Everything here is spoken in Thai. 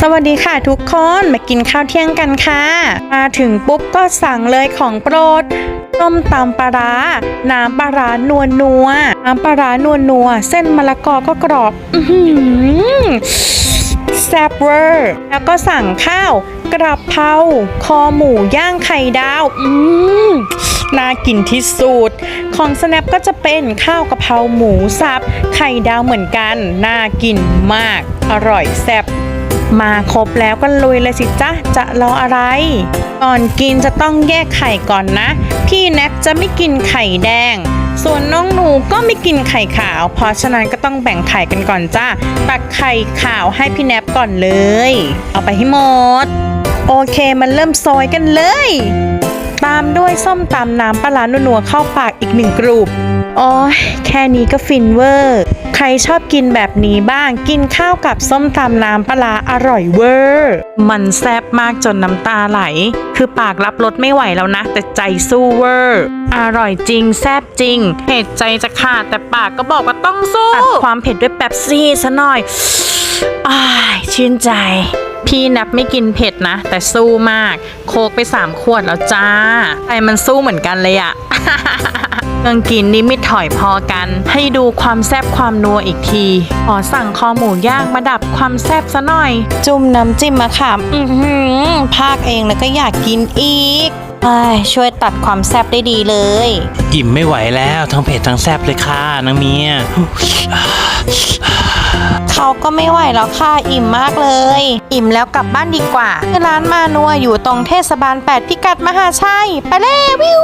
สวัสดีค่ะทุกคนมากินข้าวเที่ยงกันค่ะ มาถึงปุ๊บก็สั่งเลยของโปรดต้มตำปลาร้าน้ำปลาร้านัวนัวน้ำปลาร้านัวนัว เส้นมะละกอก็กรอบแซ่บเวอร์แล้วก็สั่งข้าวกระเพราคอหมูย่างไข่ดาว อืมน่ากินที่สุด ของสแนปก็จะเป็นข้าวกะเพราหมูสับไข่ดาวเหมือนกัน น่ากินมาก อร่อยแซ่บ มาครบแล้วก็ลุยเลยสิจ๊ะ จะรออะไร ก่อนกินจะต้องแยกไข่ก่อนนะ พี่แนบจะไม่กินไข่แดง ส่วนน้องหนูก็ไม่กินไข่ขาว เพราะฉะนั้นก็ต้องแบ่งไข่กันก่อนจ้าตักไข่ขาวให้พี่แนบก่อนเลย เอาไปให้หมด โอเคมันเริ่มซอยกันเลย ตามด้วยส้มตำน้ำปลาร้านัวๆเข้าปากอีกหนึ่งกรุบโอ้ยแค่นี้ก็ฟินเวอร์ ใครชอบกินแบบนี้บ้าง กินข้าวกับส้มตำน้ำปลาอร่อยเวอร์ มันแซ่บมากจนน้ำตาไหล คือปากรับรสไม่ไหวแล้วนะ แต่ใจสู้เวอร์ อร่อยจริง แซ่บจริงเผ็ดใจจะขาดแต่ปากก็บอกว่าต้องสู้ตัดความเผ็ดด้วยแป๊บซี่ซะหน่อยอ้ายชื่นใจ พี่นับไม่กินเผ็ดนะ แต่สู้มาก โคกไปสามขวดแล้วจ้าไอมันสู้เหมือนกันเลยอะ รื่องกินนี่ไม่ถอยพอกัน ให้ดูความแซบความนัวอีกที ขอสั่งคอหมูย่างมาดับความแซบซะหน่อย จุ่มน้ำจิ้มมะขามอือหือภาคเองแล้วก็อยากกินอีกเอ้ยช่วยตัดความแซบได้ดีเลย อิ่มไม่ไหวแล้วทั้งเผ็ดทั้งแซ่บเลยค่ะนางเมียเขาก็ไม่ไหวแล้วค่ะอิ่มมากเลย อิ่มแล้วกลับบ้านดีกว่าร้านมานัวอยู่ตรงเทศบาล 8 พิกัดมหาชัย ไปเลยวิว